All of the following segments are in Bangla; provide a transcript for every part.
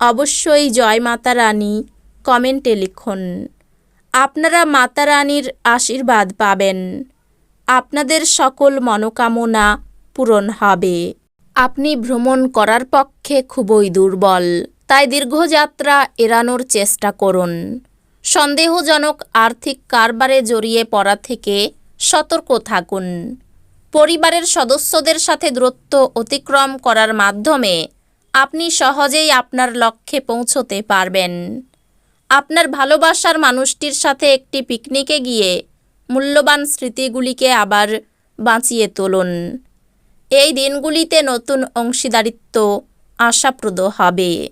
অবশ্যই জয় মাতা রানী, কমেন্টে লিখুন। আপনারা মাতা রানীর আশীর্বাদ পাবেন। আপনাদের সকল মনোকামনা পূরণ হবে। আপনি ভ্রমণ করার পক্ষে খুবই দুর্বল, তাই দীর্ঘযাত্রা এড়ানোর চেষ্টা করুন। সন্দেহজনক আর্থিক কারবারে জড়িয়ে পড়া থেকে সতর্ক থাকুন। পরিবারের সদস্যদের সাথে দূরত্ব অতিক্রম করার মাধ্যমে আপনি সহজেই আপনার লক্ষ্যে পৌঁছতে পারবেন। আপনার ভালোবাসার মানুষটির সাথে একটি পিকনিকে গিয়ে মূল্যবান স্মৃতিগুলিকে আবার বাঁচিয়ে তুলুন। এই দিনগুলিতে নতুন অংশীদারিত্ব আশাপ্রদ হবে।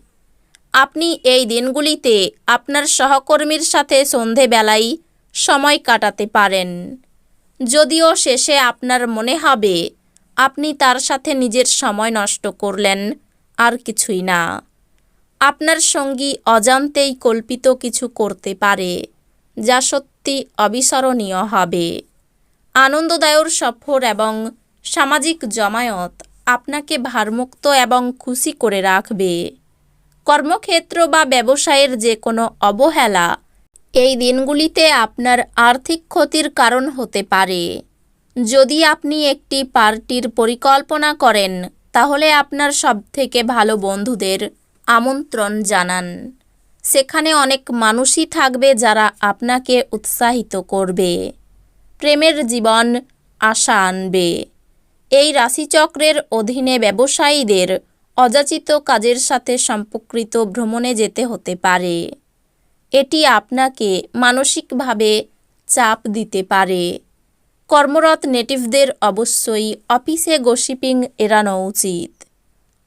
আপনি এই দিনগুলিতে আপনার সহকর্মীর সাথে সন্ধেবেলায় সময় কাটাতে পারেন। যদিও শেষে আপনার মনে হবে, আপনি তার সাথে নিজের সময় নষ্ট করলেন আর কিছুই না। আপনার সঙ্গী অজান্তেই কল্পিত কিছু করতে পারে, যা সত্যি অবিস্মরণীয় হবে। আনন্দদায়ক সফর এবং সামাজিক জমায়েত আপনাকে ভারমুক্ত এবং খুশি করে রাখবে। কর্মক্ষেত্র বা ব্যবসায়ের যে কোনো অবহেলা এই দিনগুলিতে আপনার আর্থিক ক্ষতির কারণ হতে পারে। যদি আপনি একটি পার্টির পরিকল্পনা করেন তাহলে আপনার সবথেকে ভালো বন্ধুদের আমন্ত্রণ জানান। সেখানে অনেক মানুষই থাকবে যারা আপনাকে উৎসাহিত করবে। প্রেমের জীবন আশা আনবে। এই রাশিচক্রের অধীনে ব্যবসায়ীদের অযাচিত কাজের সাথে সম্পর্কিত ভ্রমণে যেতে হতে পারে। এটি আপনাকে মানসিকভাবে চাপ দিতে পারে। কর্মরত নেটিভদের অবশ্যই অফিসে গসিপিং এড়ানো উচিত।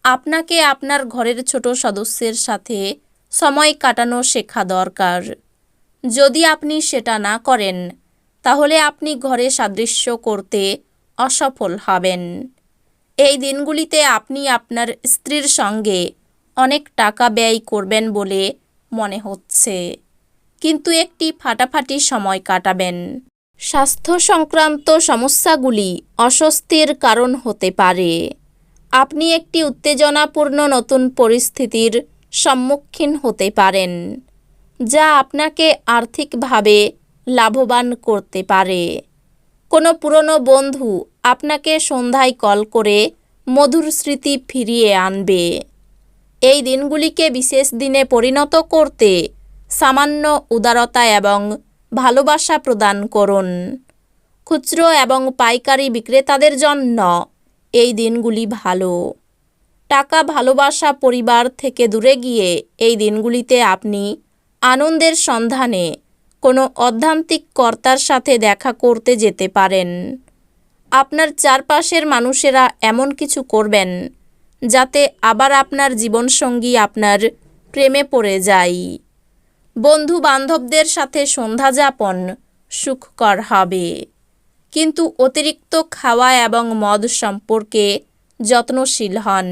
আপনাকে আপনার ঘরের ছোট সদস্যের সাথে সময় কাটানো শেখা দরকার। যদি আপনি সেটা না করেন, তাহলে আপনি ঘরে সাদৃশ্য করতে অসফল হবেন। এই দিনগুলিতে আপনি আপনার স্ত্রীর সঙ্গে অনেক টাকা ব্যয় করবেন বলে মনে হচ্ছে। কিন্তু একটি ফাটাফাটি সময় কাটাবেন। স্বাস্থ্য সংক্রান্ত সমস্যাগুলি অস্বস্তির কারণ হতে পারে। আপনি একটি উত্তেজনাপূর্ণ নতুন পরিস্থিতির সম্মুখীন হতে পারেন, যা আপনাকে আর্থিকভাবে লাভবান করতে পারে। কোনো পুরনো বন্ধু আপনাকে সন্ধ্যায় কল করে মধুর স্মৃতি ফিরিয়ে আনবে। এই দিনগুলিকে বিশেষ দিনে পরিণত করতে সামান্য উদারতা এবং ভালোবাসা প্রদান করুন। খুচরো এবং পাইকারি বিক্রেতাদের জন্য এই দিনগুলি ভালো। টাকা ভালোবাসা পরিবার থেকে দূরে গিয়ে এই দিনগুলিতে আপনি আনন্দের সন্ধানে কোনো অধ্যান্তিক কর্তার সাথে দেখা করতে যেতে পারেন। আপনার চারপাশের মানুষেরা এমন কিছু করবেন যাতে আবার আপনার জীবনসঙ্গী আপনার প্রেমে পড়ে যায়। বন্ধু বান্ধবদের সাথে সন্ধ্যা যাপন সুখকর হবে। কিন্তু অতিরিক্ত খাওয়া এবং মদ সম্পর্কে যত্নশীল হন।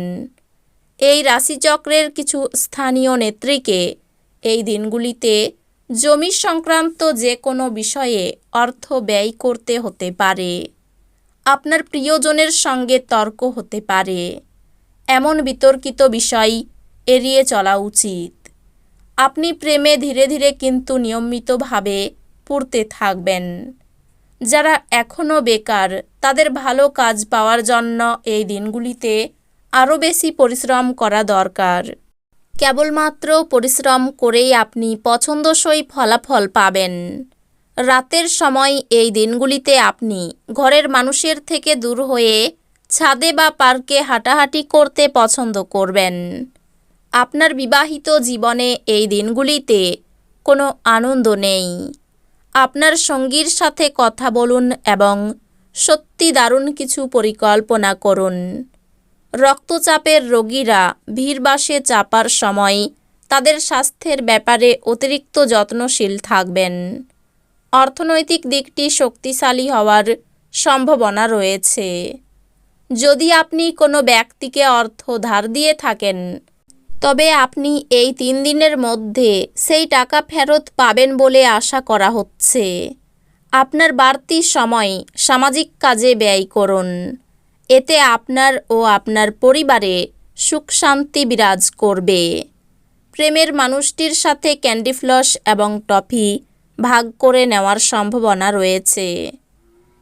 এই রাশিচক্রের কিছু স্থানীয় নেত্রীকে এই দিনগুলিতে জমি সংক্রান্ত যে কোনো বিষয়ে অর্থ ব্যয় করতে হতে পারে। আপনার প্রিয়জনের সঙ্গে তর্ক হতে পারে। এমন বিতর্কিত বিষয় এড়িয়ে চলা উচিত। আপনি প্রেমে ধীরে ধীরে কিন্তু নিয়মিতভাবে পড়তে থাকবেন। যারা এখনও বেকার, তাদের ভালো কাজ পাওয়ার জন্য এই দিনগুলিতে আরও বেশি পরিশ্রম করা দরকার। কেবলমাত্র পরিশ্রম করেই আপনি পছন্দসই ফলাফল পাবেন। রাতের সময় এই দিনগুলিতে আপনি ঘরের মানুষের থেকে দূর হয়ে ছাদে বা পার্কে হাঁটাহাঁটি করতে পছন্দ করবেন। আপনার বিবাহিত জীবনে এই দিনগুলিতে কোনো আনন্দ নেই। আপনার সঙ্গীর সাথে কথা বলুন এবং সত্যি দারুণ কিছু পরিকল্পনা করুন। রক্তচাপের রোগীরা ভিড়বাসে চাপার সময় তাদের স্বাস্থ্যের ব্যাপারে অতিরিক্ত যত্নশীল থাকবেন। অর্থনৈতিক দিকটি শক্তিশালী হওয়ার সম্ভাবনা রয়েছে। যদি আপনি কোনো ব্যক্তিকে অর্থ ধার দিয়ে থাকেন তবে আপনি এই তিন দিনের মধ্যে সেই টাকা ফেরত পাবেন বলে আশা করা হচ্ছে। আপনার বাড়তি সময় সামাজিক কাজে ব্যয় করুন। এতে আপনার ও আপনার পরিবারে সুখ শান্তি বিরাজ করবে। প্রেমের মানুষটির সাথে ক্যান্ডি ফ্লস এবং টফি ভাগ করে নেওয়ার সম্ভাবনা রয়েছে।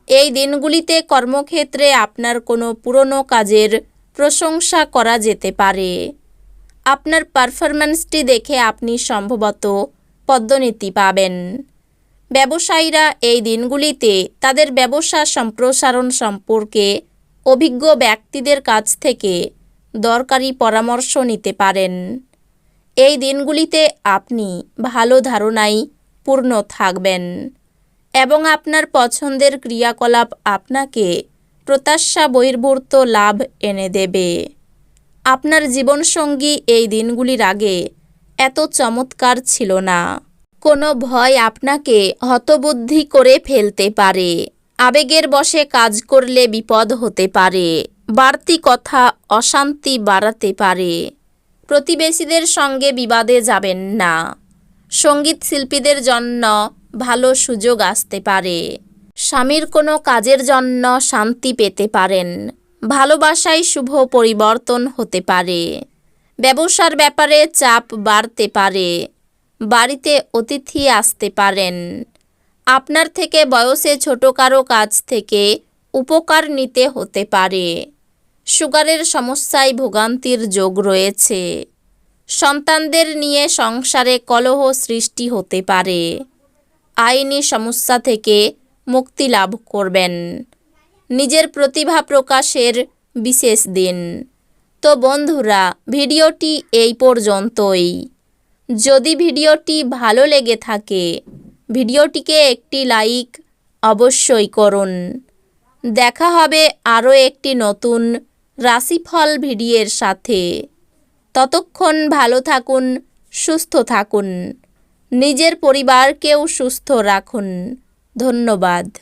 এই দিনগুলিতে কর্মক্ষেত্রে আপনার কোনো পুরনো কাজের প্রশংসা করা যেতে পারে। আপনার পারফরম্যান্সটি দেখে আপনি সম্ভবত পদ্মনীতি পাবেন। ব্যবসায়ীরা এই দিনগুলিতে তাদের ব্যবসা সম্প্রসারণ সম্পর্কে অভিজ্ঞ ব্যক্তিদের কাছ থেকে দরকারি পরামর্শ নিতে পারেন। এই দিনগুলিতে আপনি ভালো ধারণায় পূর্ণ থাকবেন এবং আপনার পছন্দের ক্রিয়াকলাপ আপনাকে প্রত্যাশা বহির্ভূত লাভ এনে দেবে। আপনার জীবনসঙ্গী এই দিনগুলির আগে এত চমৎকার ছিল না। কোনো ভয় আপনাকে হতবুদ্ধি করে ফেলতে পারে। আবেগের বশে কাজ করলে বিপদ হতে পারে। বাড়তি কথা অশান্তি বাড়াতে পারে। প্রতিবেশীদের সঙ্গে বিবাদে যাবেন না। সংগীত শিল্পীদের জন্য ভালো সুযোগ আসতে পারে। স্বামীর কোনো কাজের জন্য শান্তি পেতে পারেন। ভালোবাসায় শুভ পরিবর্তন হতে পারে। ব্যবসার ব্যাপারে চাপ বাড়তে পারে। বাড়িতে অতিথি আসতে পারেন। আপনার থেকে বয়সে ছোট কারও কাছ থেকে উপকার নিতে হতে পারে। সুগারের সমস্যায় ভোগান্তির যোগ রয়েছে। সন্তানদের নিয়ে সংসারে কলহ সৃষ্টি হতে পারে। আইনি সমস্যা থেকে মুক্তি লাভ করবেন। নিজের প্রতিভা প্রকাশের বিশেষ দিন। তো বন্ধুরা, ভিডিওটি এই পর্যন্তই। যদি ভিডিওটি ভালো লেগে থাকে, ভিডিওটিকে একটি লাইক অবশ্যই করুন। দেখা হবে আরও একটি নতুন রাশিফল ভিডিওর সাথে। ততক্ষণ ভালো থাকুন, সুস্থ থাকুন। নিজের পরিবারকেও সুস্থ রাখুন। ধন্যবাদ।